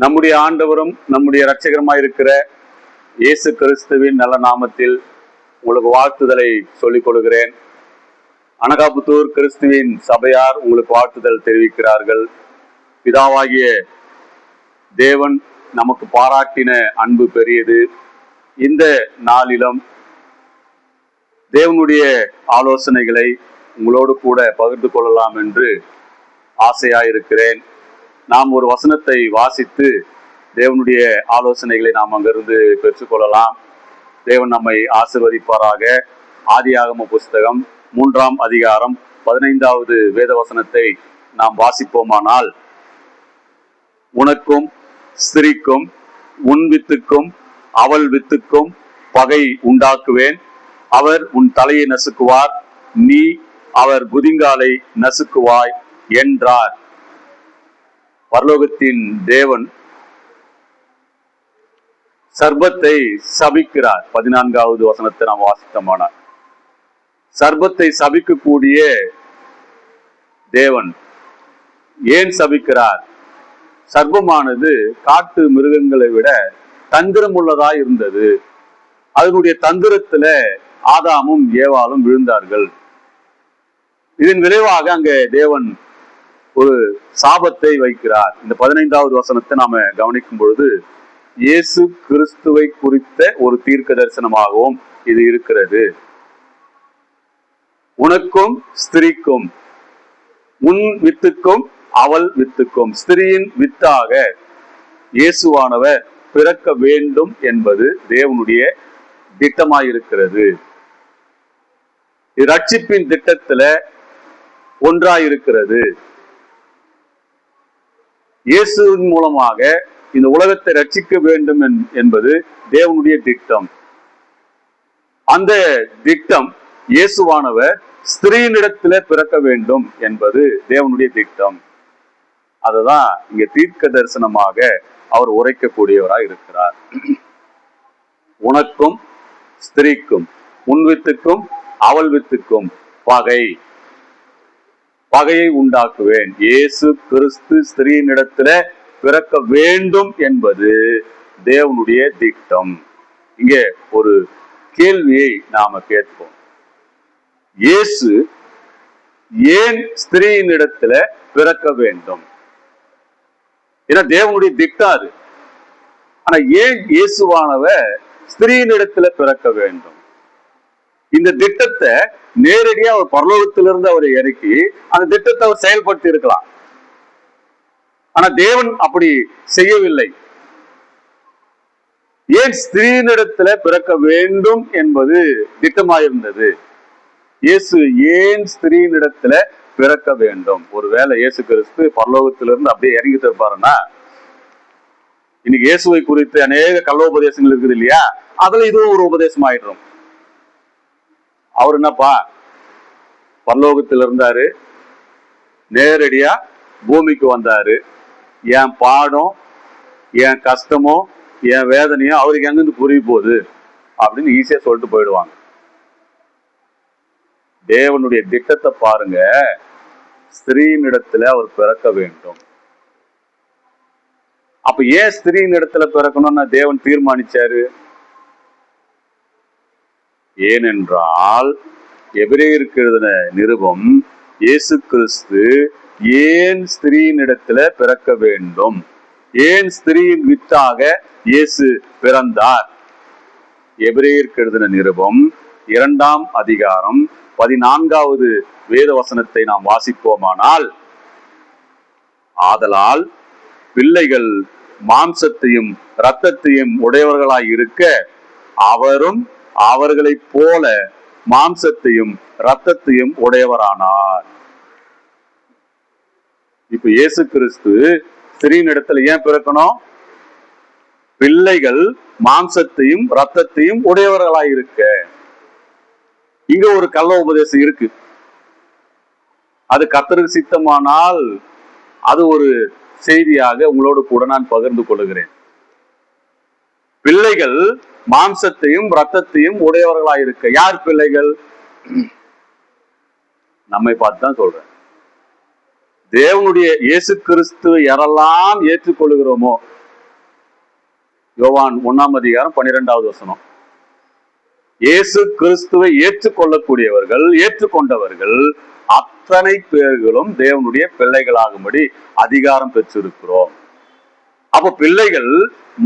நம்முடைய ஆண்டவரும் நம்முடைய இரட்சகரமாக இருக்கிற இயேசு கிறிஸ்துவின் நல்ல நாமத்தில் உங்களுக்கு வாழ்த்துதலை சொல்லிக் கொள்கிறேன். அனகாபுத்தூர் கிறிஸ்துவின் சபையார் உங்களுக்கு வாழ்த்துதல் தெரிவிக்கிறார்கள். பிதாவாகிய தேவன் நமக்கு பாராட்டின அன்பு பெரியது. இந்த நாளிலும் தேவனுடைய ஆலோசனைகளை உங்களோடு கூட பகிர்ந்து கொள்ளலாம் என்று ஆசையாயிருக்கிறேன். நாம் ஒரு வசனத்தை வாசித்து தேவனுடைய ஆலோசனைகளை நாம் அங்கிருந்து பெற்றுக்கொள்ளலாம். தேவன் நம்மை ஆசிர்வதிப்பாராக. ஆதியாகம புஸ்தகம் மூன்றாம் அதிகாரம் பதினைந்தாவது வேத வசனத்தை நாம் வாசிப்போமானால் உனக்கும் ஸ்திரிக்கும் உன் வித்துக்கும் அவள் வித்துக்கும் பகை உண்டாக்குவேன். அவர் உன் தலையை நசுக்குவார் நீ அவர் குதிங்காலை நசுக்குவாய் என்றார். பரலோகத்தின் தேவன் சர்பத்தை சபிக்கிறார். பதினான்காவது வசனத்தை நாம் வாசித்தமானார் சர்பத்தை சபிக்கக்கூடிய தேவன் ஏன் சபிக்கிறார்? சர்பமானது காட்டு மிருகங்களை விட தந்திரம் உள்ளதா இருந்தது. அதனுடைய தந்திரத்துல ஆதாமும் ஏவாளும் விழுந்தார்கள். இதன் விளைவாக அங்க தேவன் ஒரு சாபத்தை வைக்கிறார். இந்த பதினைந்தாவது வசனத்தை நாம கவனிக்கும் பொழுது இயேசு கிறிஸ்துவை குறித்த ஒரு தீர்க்க தரிசனமாகவும் இது இருக்கிறது. உனக்கும் ஸ்திரீக்கும் உன் வித்துக்கும் அவள் வித்துக்கும். ஸ்திரியின் வித்தாக இயேசுவானவர் பிறக்க வேண்டும் என்பது தேவனுடைய திட்டமாயிருக்கிறது. இது ரட்சிப்பின் திட்டத்துல ஒன்றாயிருக்கிறது. இயேசுவின் மூலமாக இந்த உலகத்தை ரட்சிக்க வேண்டும் என்பது தேவனுடைய திட்டம். அந்த திட்டம் இயேசுவானவர் ஸ்திரீனிடத்திலே பிறக்க வேண்டும் என்பது தேவனுடைய திட்டம். அதுதான் இங்க தீர்க்க தரிசனமாக அவர் உரைக்கக்கூடியவராய் இருக்கிறார். உனக்கும் ஸ்திரீக்கும் உன் வித்துக்கும் அவள் வித்துக்கும் பகை. பகையை உண்டாக்குவேன். இயேசு கிறிஸ்து ஸ்திரீனிடத்துல பிறக்க வேண்டும் என்பது தேவனுடைய திட்டம். இங்கே ஒரு கேள்வியை நாம கேட்போம். இயேசு ஏன் ஸ்திரீனிடத்துல பிறக்க வேண்டும்? ஏன்னா தேவனுடைய திட்டம் அது. ஆனா ஏன் இயேசுவானவ ஸ்திரீனிடத்துல பிறக்க வேண்டும்? இந்த திட்டத்தை நேரடியா அவர் பரலோகத்திலிருந்து அவர் இறக்கி அந்த திட்டத்தை அவர் செயல்படுத்தி இருக்கலாம். ஆனா தேவன் அப்படி செய்யவில்லை. ஏன் ஸ்திரீனிடத்துல பிறக்க வேண்டும் என்பது திட்டமாயிருந்தது? இயேசு ஏன் ஸ்திரீனிடத்துல பிறக்க வேண்டும்? ஒருவேளை இயேசு கிறிஸ்து பரலோகத்திலிருந்து அப்படியே இறங்கிட்டு இருப்பாருன்னா இன்னைக்கு இயேசுவை குறித்து அநேக கள்ளோபதேசங்கள் இருக்குது இல்லையா? அதுல இதுவும் ஒரு உபதேசம் ஆயிடும் அவர் என்னப்பா? பரலோகத்தில் இருந்தாரு நேரடியா பூமிக்கு வந்தாரு. என் பாடம் என் கஷ்டமோ என் வேதனையோ அவருக்கு எங்கிருந்து புரிய போகுது? அப்படின்னு ஈஸியா சொல்லிட்டு போயிடுவாங்க. தேவனுடைய திட்டத்தை பாருங்க. ஸ்திரீனிடத்துல அவர் பிறக்க வேண்டும். அப்ப ஏன் ஸ்திரீன் இடத்துல பிறக்கணும்னு தேவன் தீர்மானிச்சாரு? ஏனென்றால் எபிரேயருக்கு எழுதின நிருபம் இயேசு கிறிஸ்து ஏன் ஸ்திரீயின் இடத்துல பிறக்க வேண்டும்? ஏன் ஸ்திரீயின் வித்தாக இயேசு பிறந்தார்? எபிரேயருக்கு எழுதின நிருபம் இரண்டாம் அதிகாரம் பதினான்காவது வேத வசனத்தை நாம் வாசிப்போமானால் ஆதலால் பிள்ளைகள் மாம்சத்தையும் இரத்தத்தையும் உடையவர்களாய் இருக்க அவரும் அவர்களைப் போல மாம்சத்தையும் ரத்தத்தையும் உடையவரானார். இப்ப இயேசு கிறிஸ்து ஸ்திரீன் இடத்துல ஏன் பிறக்கணும்? பிள்ளைகள் மாம்சத்தையும் ரத்தத்தையும் உடையவர்களாய் இருக்க இங்க ஒரு கள்ள உபதேசம் இருக்கு. அது கத்தருக்கு சித்தமானால் அது ஒரு செய்தியாக உங்களோடு கூட நான் பகிர்ந்து கொள்கிறேன். பிள்ளைகள் மாம்சத்தையும் ரத்தத்தையும் உடையவர்களா இருக்க யார் பிள்ளைகள்? நம்மை பார்த்து தான் சொல்றேன். தேவனுடைய இயேசு கிறிஸ்து யாரெல்லாம் ஏற்றுக்கொள்கிறோமோ யோவான் ஒண்ணாம் அதிகாரம் பன்னிரெண்டாவது வசனம். இயேசு கிறிஸ்துவை ஏற்றுக்கொள்ளக்கூடியவர்கள் ஏற்றுக்கொண்டவர்கள் அத்தனை பேர்களும் தேவனுடைய பிள்ளைகளாகும்படி அதிகாரம் பெற்றிருக்கிறோம். அப்ப பிள்ளைகள்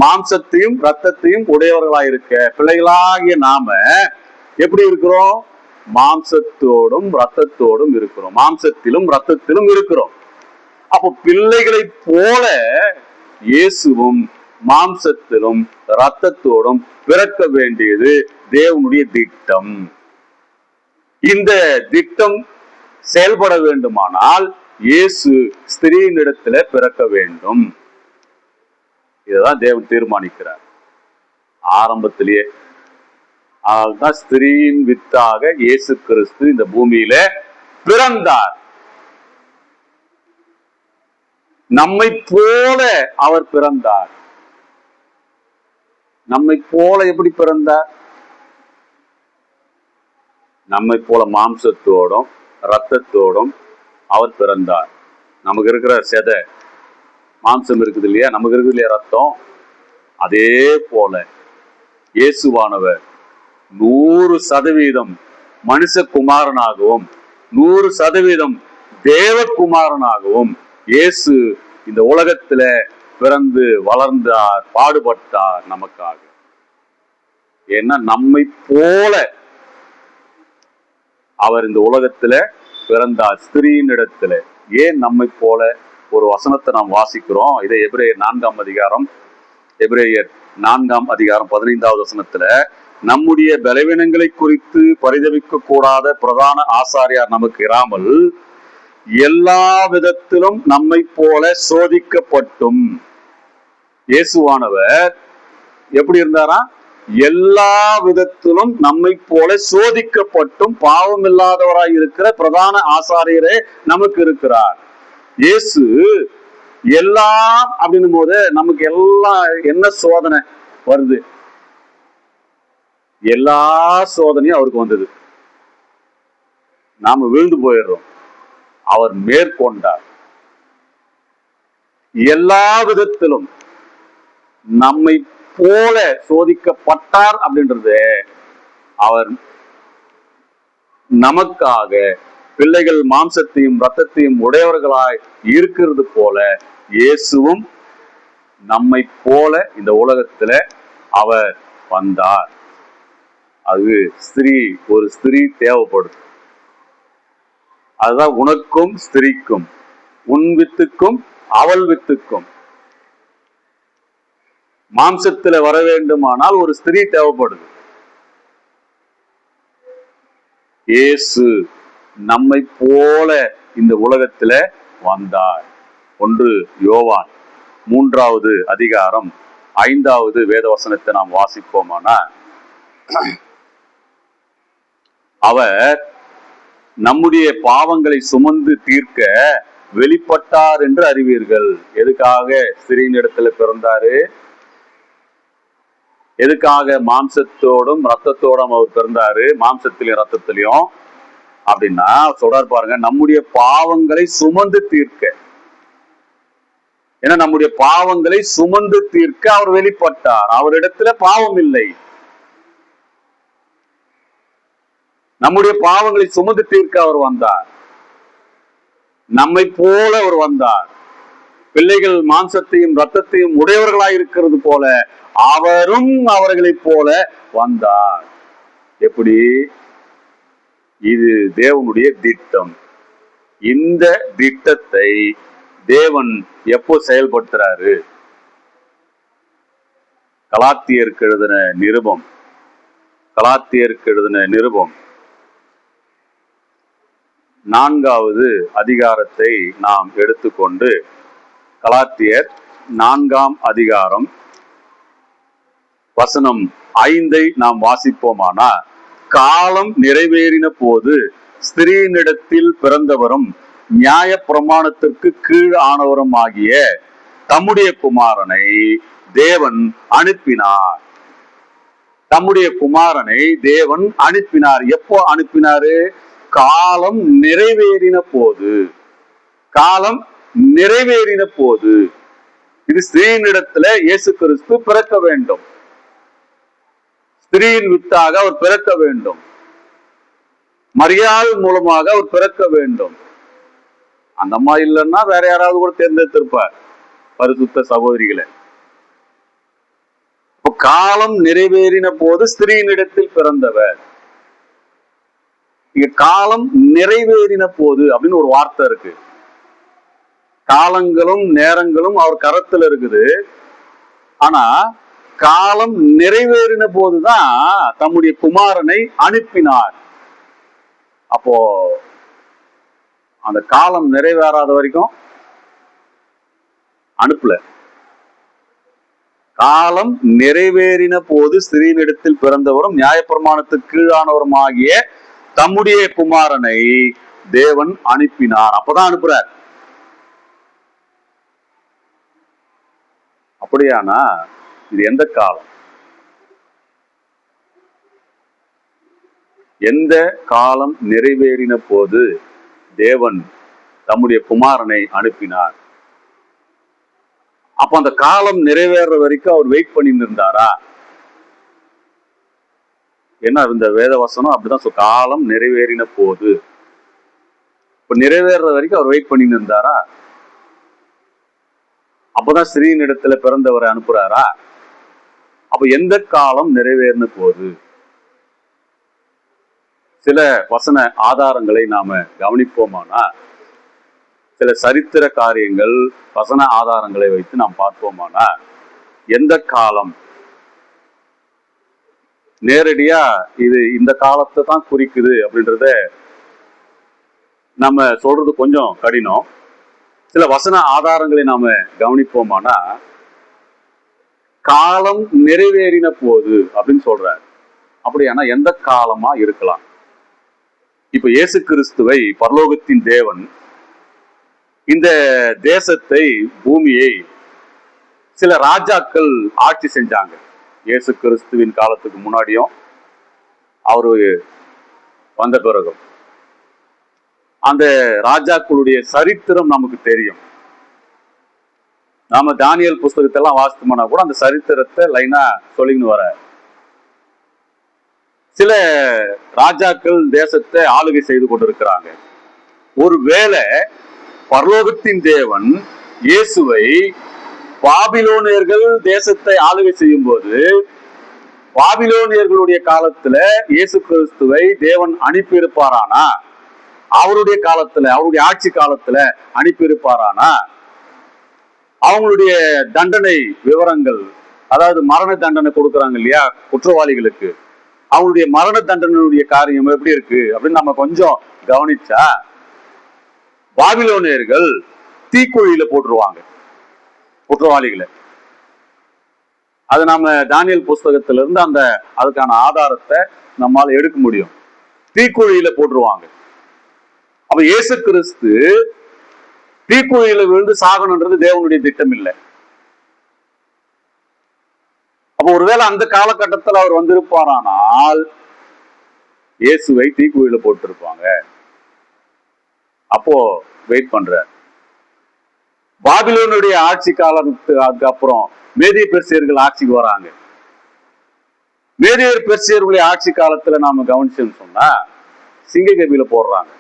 மாம்சத்தையும் ரத்தத்தையும் உடையவர்களாயிருக்க பிள்ளைகளாகிய நாம எப்படி இருக்கிறோம்? மாம்சத்தோடும் ரத்தத்தோடும் இருக்கிறோம். மாம்சத்திலும் ரத்தத்திலும் இருக்கிறோம். அப்போ பிள்ளைகளை போல இயேசுவும் மாம்சத்திலும் ரத்தத்தோடும் பிறக்க வேண்டியது தேவனுடைய திட்டம். இந்த திட்டம் செயல்பட வேண்டுமானால் இயேசு ஸ்திரீனிடத்துல பிறக்க வேண்டும். இதுதான் தேவன் தீர்மானிக்கிறார். ஆரம்பத்திலேயே அதனால்தான் ஸ்திரீயின் வித்தாக இயேசு கிறிஸ்து இந்த பூமியில பிறந்தார். நம்மை போல அவர் பிறந்தார். நம்மை போல எப்படி பிறந்தார்? நம்மை போல மாம்சத்தோடும் ரத்தத்தோடும் அவர் பிறந்தார். நமக்கு இருக்கிற செதை மாம்சம் இருக்குது இல்லையா? நமக்கு இருக்குது இல்லையா ரத்தம்? அதே போல இயேசுவானவர் நூறு சதவீதம் மனுஷகுமாரனாகவும் நூறு சதவீதம் தேவகுமாரனாகவும் இயேசு இந்த உலகத்துல பிறந்து வளர்ந்தார் பாடுபட்டார் நமக்காக. ஏன்னா நம்மை போல அவர் இந்த உலகத்துல பிறந்தார் ஸ்திரீனிடத்துல. ஏன் நம்மை போல? ஒரு வசனத்தை நாம் வாசிக்கிறோம். இதை எபிரேயர் நான்காம் அதிகாரம் எபிரேயர் நான்காம் அதிகாரம் பதினைந்தாவது வசனத்துல நம்முடைய பலவீனங்களை குறித்து பரிதவிக்க கூடாத பிரதான ஆசாரியார் நமக்கு இராமல் எல்லா விதத்திலும் நம்மை போல சோதிக்கப்பட்டும். இயேசுவானவர் எப்படி இருந்தாரா? எல்லா விதத்திலும் நம்மை போல சோதிக்கப்பட்டும் பாவம் இல்லாதவராய் இருக்கிற பிரதான ஆசாரியரே நமக்கு இருக்கிறார். இயேசு எல்லாம் அப்படின்னும் போது நமக்கு எல்லாம் என்ன சோதனை வருது? எல்லா சோதனையும் அவருக்கு வந்தது. நாம விழுந்து போயிடுறோம். அவர் மேற்கொண்டார். எல்லா விதத்திலும் நம்மை போல சோதிக்கப்பட்டார் அப்படின்றது அவர் நமக்காக பிள்ளைகள் மாம்சத்தையும் ரத்தத்தையும் உடையவர்களாய் இருக்கிறது போல இயேசுவும் நம்மை போல இந்த உலகத்துல அவர் வந்தார். அது ஸ்திரீ ஒரு ஸ்திரீ தேவைப்படுது. அதுதான் உனக்கும் ஸ்திரீக்கும் உன் வித்துக்கும் அவள் வித்துக்கும். மாம்சத்துல வர வேண்டுமானால் ஒரு ஸ்திரீ தேவைப்படுது. இயேசு நம்மை போல இந்த உலகத்துல வந்தார். ஒன்று யோவான். மூன்றாவது அதிகாரம். ஐந்தாவது வேதவசனத்தை நாம் வாசிப்போமானா? அவர் நம்முடைய பாவங்களை சுமந்து தீர்க்க வெளிப்பட்டார் என்று அறிவீர்கள். எதுக்காக ஸ்திரீனிடத்துல பிறந்தாரு? எதுக்காக மாம்சத்தோடும் ரத்தத்தோடும் அவர் பிறந்தாரு? மாம்சத்திலையும் ரத்தத்திலையும். அப்படின்னா சொல்றாரு பாருங்க நம்முடைய பாவங்களை சுமந்து தீர்க்க. ஏன்னா நம்முடைய பாவங்களை சுமந்து தீர்க்க அவர் வெளிப்பட்டார். அவரிடத்துல பாவம் இல்லை. நம்முடைய பாவங்களை சுமந்து தீர்க்க அவர் வந்தார். நம்மை போல அவர் வந்தார். பிள்ளைகள் மாம்சத்தையும் ரத்தத்தையும் உடையவர்களாய் இருக்கிறது போல அவரும் அவர்களைப் போல வந்தார். எப்படி? இது தேவனுடைய திட்டம். இந்த திட்டத்தை தேவன் எப்போ செயல்படுத்துறாரு? கலாத்தியருக்கு எழுதின நிருபம். கலாத்தியருக்கு எழுதின நிருபம். நான்காவது அதிகாரத்தை நாம் எடுத்துக்கொண்டு கலாத்தியர் நான்காம் அதிகாரம் வசனம் ஐந்தை நாம் வாசிப்போமானா காலம் நிறைவேறின போது ஸ்திரீனிடத்தில் பிறந்தவரும் நியாய பிரமாணத்திற்கு கீழ் ஆனவரும் ஆகிய தம்முடைய குமாரனை தேவன் அனுப்பினார். தம்முடைய குமாரனை தேவன் அனுப்பினார். எப்போ அனுப்பினாரு? காலம் நிறைவேறின போது. காலம் நிறைவேறின போது. இது ஸ்திரீனிடத்துல இயேசு கிறிஸ்து பிறக்க வேண்டும். ஸ்திரீயின் வித்தாக அவர் பிறக்க வேண்டும். மரியாதை மூலமாக அவர் பிறக்க வேண்டும். அந்த அம்மா இல்லைன்னா வேற யாராவது கூட தேர்ந்தெடுத்திருப்பார் பரிசுத்த சகோதரிகளை. காலம் நிறைவேறின போது ஸ்திரீனிடத்தில் பிறந்தவர். இங்க காலம் நிறைவேறின போது அப்படின்னு ஒரு வார்த்தை இருக்கு. காலங்களும் நேரங்களும் அவர் கரத்துல இருக்குது. ஆனா காலம் நிறைவேறின போதுதான் தம்முடைய குமாரனை அனுப்பினார். அப்போ அந்த காலம் நிறைவேறாத வரைக்கும் அனுப்பல. காலம் நிறைவேறின போது ஸ்திரீனிடத்தில் பிறந்தவரும் நியாயப்பிரமாணத்துக்கு கீழானவரும் ஆகிய தம்முடைய குமாரனை தேவன் அனுப்பினார். அப்பதான் அனுப்புறார். அப்படியானா இது எந்த காலம்? எந்த காலம் நிறைவேறின போது தேவன் தம்முடைய குமாரனை அனுப்பினார்? அப்ப அந்த காலம் நிறைவேற வரைக்கும் அவர் வெயிட் பண்ணி இருந்தாரா என்ன இந்த வேத வசனம் அப்படிதான் காலம் நிறைவேறின போது. இப்ப நிறைவேற வரைக்கும் அவர் வெயிட் பண்ணி இருந்தாரா அப்பதான் ஸ்ரீனிடத்துல பிறந்தவரை அனுப்புறாரா? அப்ப எந்த காலம் நிறைவேறின போது? சில வசன ஆதாரங்களை நாம கவனிப்போமானா சில சரித்திர காரியங்கள் வசன ஆதாரங்களை வைத்து நாம் பார்ப்போமானா எந்த காலம்? நேரடியா இது இந்த காலத்தை தான் குறிக்குது அப்படின்றத நம்ம சொல்றது கொஞ்சம் கடினம். சில வசன ஆதாரங்களை நாம கவனிப்போமானா காலம் நிறைவேறின போது அப்படின்னு சொல்றார். அப்படியானா எந்த காலமா இருக்கலாம்? இப்ப இயேசு கிறிஸ்துவை பரலோகத்தின் தேவன் இந்த தேசத்தை பூமியை சில ராஜாக்கள் ஆட்சி செஞ்சாங்க. இயேசு கிறிஸ்துவின் காலத்துக்கு முன்னாடியும் அவரு வந்த பிறகும். அந்த ராஜாக்களுடைய சரித்திரம் நமக்கு தெரியும். நாம தானியல் புஸ்தகத்தை எல்லாம் வாசித்தோம்னா கூட அந்த சரித்திரத்தை லைனா சொல்லின்னு வர சில ராஜாக்கள் தேசத்தை ஆளுகை செய்து கொண்டிருக்கிறாங்க. ஒருவேளை பரலோகத்தின் தேவன் இயேசுவை பாபிலோனியர்கள் தேசத்தை ஆளுகை செய்யும் போது பாபிலோனியர்களுடைய காலத்துல இயேசு கிறிஸ்துவை தேவன் அனுப்பியிருப்பாரானா? அவருடைய காலத்துல அவருடைய ஆட்சி காலத்துல அனுப்பியிருப்பாரானா? அவங்களுடைய தண்டனை விவரங்கள் அதாவது மரண தண்டனை கொடுக்கறாங்க இல்லையா குற்றவாளிகளுக்கு. அவங்களுடைய மரண தண்டனையுடைய காரியம் எப்படி இருக்கு அப்படின்னு நம்ம கொஞ்சம் கவனிச்சா பாபிலோனியர்கள் தீக்குழியில போட்டுருவாங்க குற்றவாளிகளை. அது நாம தானியல் புஸ்தகத்துல இருந்து அந்த அதுக்கான ஆதாரத்தை நம்மால் எடுக்க முடியும். தீக்குழியில போட்டுருவாங்க. அப்ப இயேசு கிறிஸ்து தீக்குழியில விழுந்து சாகணுன்றது தேவனுடைய திட்டம் இல்லை அப்ப ஒருவேளை அந்த காலகட்டத்தில் அவர் வந்திருப்பாரானால் இயேசுவை தீக்குழியில போட்டிருப்பாங்க. அப்போ வெயிட் பண்றார். பாபிலோனுடைய ஆட்சி காலத்துக்கு அப்புறம் மேதிய பெருசியர்கள் ஆட்சிக்கு வராங்க. மேதியர் பெருசியர்களுடைய ஆட்சி காலத்துல நாம கவனிச்சோம்னு சொன்னா சிங்ககபியில போடுறாங்க.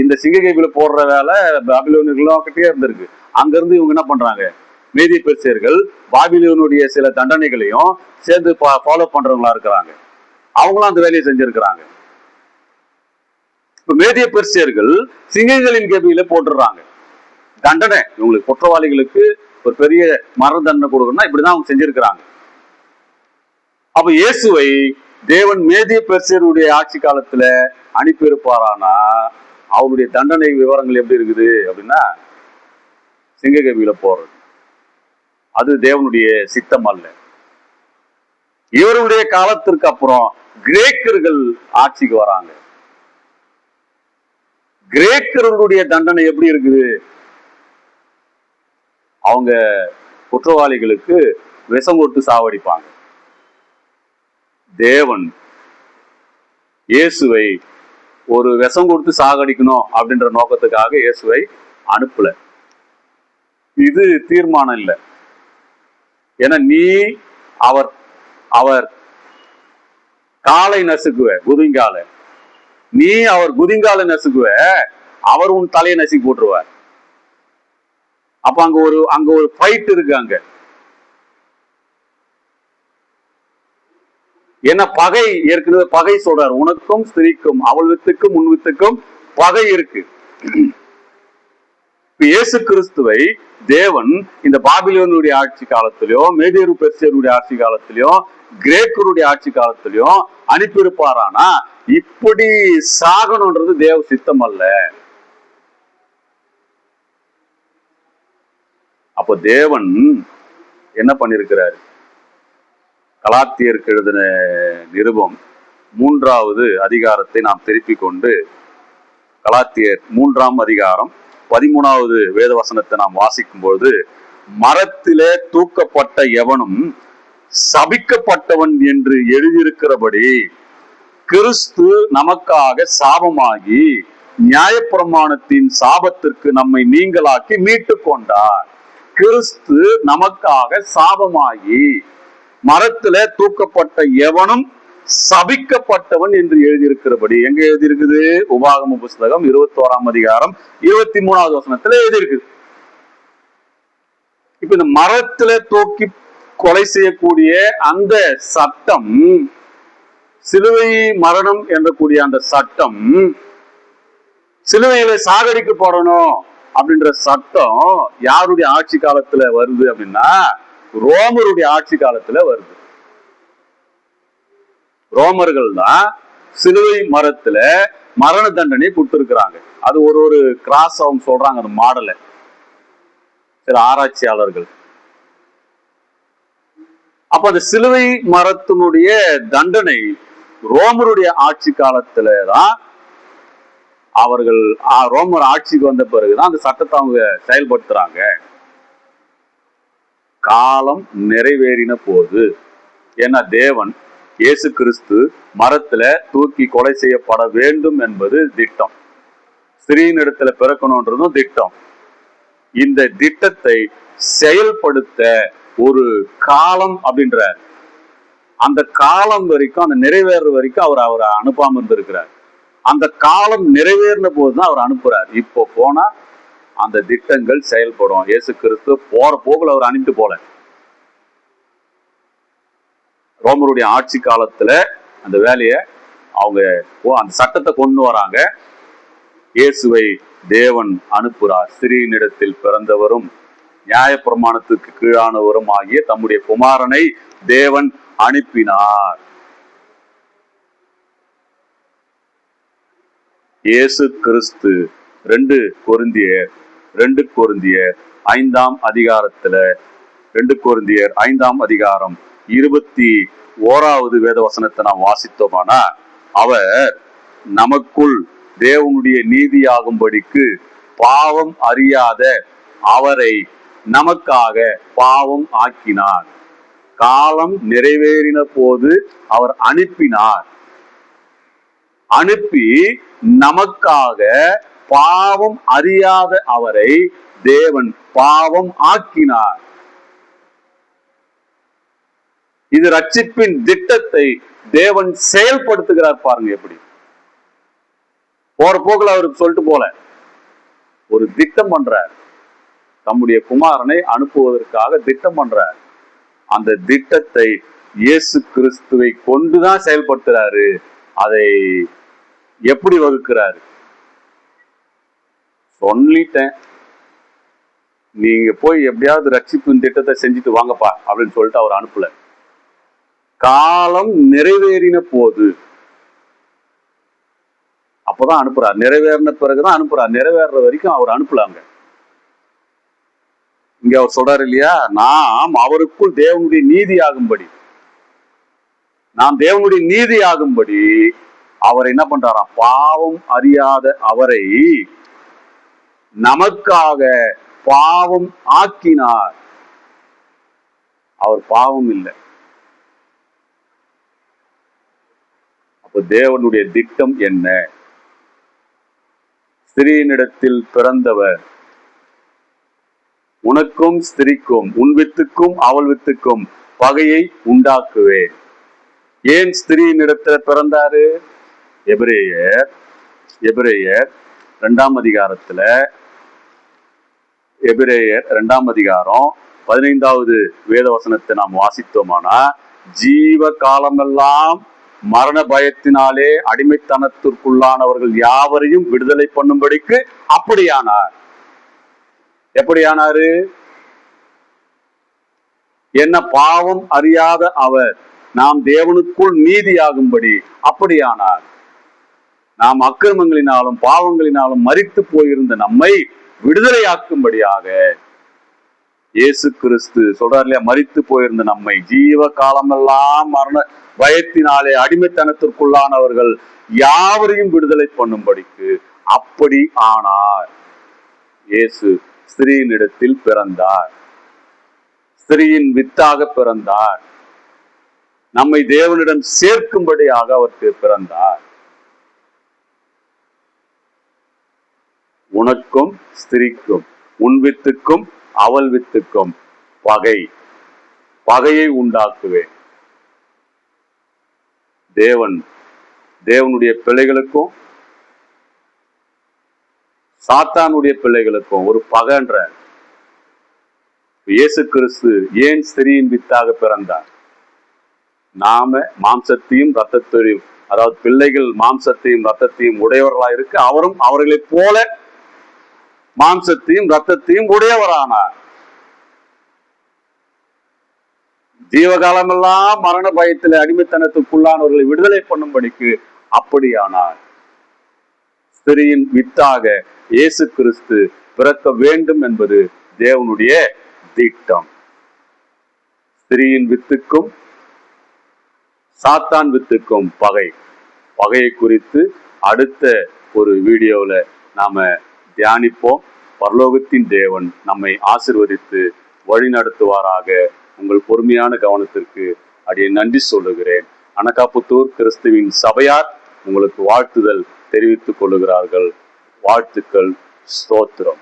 இந்த சிங்ககபில போடுற வேலை பாபிலோனியர்களும் கிட்டே இருந்திருக்கு. அங்க இருந்து இவங்க என்ன பண்றாங்க? மேதி பெருசியர்கள் பாபிலோனுடைய சில தண்டனைகளையும் சேர்ந்து ஃபாலோ பண்றவங்களா இருக்கிறாங்க. அவங்களும் அந்த வேலையை செஞ்சிருக்கிறாங்க. இப்ப மேதிய பெருசியர்கள் சிங்கங்களின் கபியில போட்டுடுறாங்க. தண்டனை. இவங்களுக்கு குற்றவாளிகளுக்கு ஒரு பெரிய மரண தண்டனை கொடுக்கணும்னா இப்படிதான் அவங்க செஞ்சிருக்கிறாங்க. அப்ப இயேசுவை தேவன் மேதிய பெருசியருடைய ஆட்சி காலத்துல அனுப்பியிருப்பாரானா? அவருடைய தண்டனை விவரங்கள் எப்படி இருக்குது அப்படின்னா சிங்ககவியில போறது. அது தேவனுடைய சித்தம் அல்ல. இவருடைய காலத்திற்கு அப்புறம் கிரேக்கர்கள் ஆட்சிக்கு வராங்க. கிரேக்கர்களுடைய தண்டனை எப்படி இருக்குது? அவங்க குற்றவாளிகளுக்கு விஷம் கொடுத்து சாவடிப்பாங்க. தேவன் இயேசுவை ஒரு விஷம் கொடுத்து சாகடிக்கணும் அப்படின்ற நோக்கத்துக்காக இயேசுவை அனுப்பல. இது தீர்மானம் இல்லை. ஏன்னா நீ அவர் அவர் காலை நசுக்குவ குதிங்கால. நீ அவர் குதிங்கால நசுக்குவ அவர் உன் தலையை நசுக்கி போட்டுருவார். அப்ப அங்க ஒரு அங்க ஒரு ஃபைட் இருக்கு அங்க. ஏன்னா பகை ஏற்கனவே பகை சொல்றார். உனக்கும் ஸ்திரீக்கும் அவள் வித்துக்கும் உன் வித்துக்கும் பகை இருக்கு. இயேசு கிறிஸ்துவை தேவன் இந்த பாபிலியனுடைய ஆட்சி காலத்திலயோ மேதேரு பெர்சியருடைய ஆட்சி காலத்திலயோ கிரேக்கருடைய ஆட்சி காலத்திலயும் அனுப்பியிருப்பாரானா? இப்படி சாகணும்ன்றது தேவ சித்தம் அல்ல அப்போ தேவன் என்ன பண்ணிருக்கிறாரு கலாத்தியருக்கு எழுதின நிருபம் மூன்றாவது அதிகாரத்தை நாம் திருப்பிக் கொண்டு கலாத்தியர் மூன்றாம் அதிகாரம் பதிமூணாவது வேத வசனத்தை நாம் வாசிக்கும் பொழுது மரத்திலே தூக்கப்பட்ட எவனும் சபிக்கப்பட்டவன் என்று எழுதியிருக்கிறபடி கிறிஸ்து நமக்காக சாபமாகி நியாயப்பிரமாணத்தின் சாபத்திற்கு நம்மை நீங்களாக்கி மீட்டு கொண்டார். கிறிஸ்து நமக்காக சாபமாகி மரத்துல தூக்கப்பட்ட எவனும் சபிக்கப்பட்டவன் என்று எழுதியிருக்கிறபடி எங்க எழுதியிருக்குது? உபாகம புஸ்தகம் இருபத்தி ஓராம் அதிகாரம் இருபத்தி மூணாவது வசனத்துல எழுதியிருக்குது இப்ப இந்த மரத்துல தூக்கி கொலை செய்யக்கூடிய அந்த சட்டம் சிலுவை மரணம் என்றக்கூடிய அந்த சட்டம் சிலுவையில சாகடிக்கப்படணும் அப்படின்ற சட்டம் யாருடைய ஆட்சி காலத்துல வருது அப்படின்னா ரோமருடைய ஆட்சி காலத்துல வருது. ரோமர்கள் தான் சிலுவை மரத்துல மரண தண்டனை கொடுத்திருக்கிறாங்க. அது ஒரு ஒரு கிராஸ் அவங்க சொல்றாங்க அந்த மாடலை சில ஆராய்ச்சியாளர்கள். அப்ப அந்த சிலுவை மரத்தினுடைய தண்டனை ரோமருடைய ஆட்சி காலத்துல தான் அவர்கள் ரோமர் ஆட்சிக்கு வந்த பிறகுதான் அந்த சட்டத்தை அவங்க செயல்படுத்துறாங்க. காலம் நிறைவேறின போது ஏன்னா தேவன் இயேசு கிறிஸ்து மரத்துல தூக்கி கொலை செய்யப்பட வேண்டும் என்பது திட்டம். ஸ்திரீனிடத்துல பிறக்கணுன்றதும் திட்டம். இந்த திட்டத்தை செயல்படுத்த ஒரு காலம் அப்படின்ற அந்த காலம் வரைக்கும் அந்த நிறைவேற வரைக்கும் அவர் அவரை அனுப்பாம இருந்திருக்கிறார். அந்த காலம் நிறைவேறின போதுதான் அவர் அனுப்புறார். இப்போ போனா அந்த திட்டங்கள் செயல்படும். இயேசு கிறிஸ்து போற போகல அவர் அனுப்பிட்டு போல. ரோமருடைய ஆட்சி காலத்துல அந்த வேலையை அவங்க ஓ அந்த சட்டத்தை கொண்டு வராங்க. இயேசுவை தேவன் அனுப்புறார் சிறியனிடத்தில் பிறந்தவரும் நியாயப்பிரமாணத்துக்கு கீழானவரும் ஆகிய தம்முடைய குமாரனை தேவன் அனுப்பினார். இயேசு கிறிஸ்து ரெண்டு கொருந்தியர் ரெண்டு கொருந்தியர் ஐந்தாம் அதிகாரத்துல ரெண்டு கொருந்தியர் ஐந்தாம் அதிகாரம் இருபத்தி ஓராவது வேத வசனத்தை நாம் வாசித்தோமானா அவர் நமக்குள் தேவனுடைய நீதியாகும்படிக்கு பாவம் அறியாத அவரை நமக்காக பாவம் ஆக்கினார். காலம் நிறைவேறின போது அவர் அனுப்பினார். அனுப்பி நமக்காக பாவம் அறியாத அவரை தேவன் பாவம் ஆக்கினார். இது ரட்சிப்பின் திட்டத்தை தேவன் செயல்படுத்துகிறார் பாருங்க எப்படி. போற போக்குல அவருக்கு சொல்லிட்டு போல ஒரு திட்டம் பண்றார். தம்முடைய குமாரனை அனுப்புவதற்காக திட்டம் பண்றார். அந்த திட்டத்தை இயேசு கிறிஸ்துவை கொண்டுதான் செயல்படுத்துறாரு. அதை எப்படி வகுக்கிறாரு? சொல்லிட்டேன். நீங்க போய் எப்படியாவது ரட்சிப்பின் திட்டத்தை செஞ்சுட்டு வாங்கப்பா அப்படின்னு சொல்லிட்டு அவர் அனுப்பல. காலம் நிறைவேறின போது அப்பதான் அனுப்புறார். நிறைவேறின பிறகுதான் அனுப்புறார். நிறைவேற வரைக்கும் அவர் அனுப்பலாங்க இங்க அவர் சொல்றாரு இல்லையா? நாம் அவருக்குள் தேவனுடைய நீதி ஆகும்படி நாம் தேவனுடைய நீதி ஆகும்படி அவர் என்ன பண்றாராம்? பாவம் அறியாத அவரை நமக்காக பாவம் ஆக்கினார். அவர் பாவம் இல்லை. அப்ப தேவனுடைய திட்டம் என்ன? ஸ்திரீனிடத்தில் பிறந்தவர். உனக்கும் ஸ்திரிக்கும் உன் வித்துக்கும் அவள் வித்துக்கும் பகையை உண்டாக்குவேன். ஏன் ஸ்திரீயின் இடத்துல பிறந்தாரு? எபிரேயர் எபிரேயர் இரண்டாம் அதிகாரத்துல எபிரேயர் இரண்டாம் அதிகாரம் பதினைந்தாவது வேத வசனத்தை நாம் வாசித்தோமானா ஜீவ காலமெல்லாம் மரண பயத்தினாலே அடிமைத்தனத்திற்குள்ளானவர்கள் யாவரையும் விடுதலை பண்ணும்படிக்கு அப்படியானார். எப்படியானாரு? என்ன பாவம் அறியாத அவர் நாம் தேவனுக்குள் நீதியாகும்படி அப்படியானார். நாம் அக்கிரமங்களினாலும் பாவங்களினாலும் மறித்து போயிருந்த நம்மை விடுதலையாக்கும்படியாக இயேசு கிறிஸ்து சொல்றார் இல்லையா? மரித்து போயிருந்த நம்மை ஜீவ காலமெல்லாம் மரண பயத்தினாலே அடிமைத்தனத்திற்குள்ளானவர்கள் யாவரையும் விடுதலை பண்ணும்படிக்கு அப்படி ஆனார். இயேசு ஸ்திரீனிடத்தில் பிறந்தார். ஸ்திரீயின் வித்தாக பிறந்தார். நம்மை தேவனிடம் சேர்க்கும்படியாக அவருக்கு பிறந்தார். உனக்கும் ஸ்திரிக்கும் உன் வித்துக்கும் அவள் வித்துக்கும் பகை. பகையை உண்டாக்குவேன். தேவன் தேவனுடைய பிள்ளைகளுக்கும் சாத்தானுடைய பிள்ளைகளுக்கும் ஒரு பகன்ற இயேசு கிறிஸ்து ஏன் ஸ்திரியின் வித்தாக பிறந்தார்? நாம மாம்சத்தையும் ரத்தத்தையும் அதாவது பிள்ளைகள் மாம்சத்தையும் ரத்தத்தையும் உடையவர்களா இருக்கு அவரும் அவர்களைப் போல மாம்சத்தையும் ரத்தத்தையும் உடையவரானார். ஜீவகாலமெல்லாம் மரண பயத்தில் அடிமைத்தனத்துக்குள்ளானவர்களை விடுதலை பண்ணும்படிக்கு அப்படியானார். ஸ்திரியின் வித்தாக இயேசு கிறிஸ்து பிறக்க வேண்டும் என்பது தேவனுடைய திட்டம். ஸ்திரியின் வித்துக்கும் சாத்தான் வித்துக்கும் பகை. பகையை குறித்து அடுத்த ஒரு வீடியோவில் நாம தியானிப்போம் பரலோகத்தின் தேவன் நம்மை ஆசிர்வதித்து வழி நடத்துவாராக. உங்கள் பொறுமையான கவனத்திற்கு அடியை நன்றி சொல்லுகிறேன். அனகாப்புத்தூர் கிறிஸ்துவின் சபையார் உங்களுக்கு வாழ்த்துதல் தெரிவித்துக் கொள்ளுகிறார்கள். வாழ்த்துக்கள் ஸ்தோத்திரம்.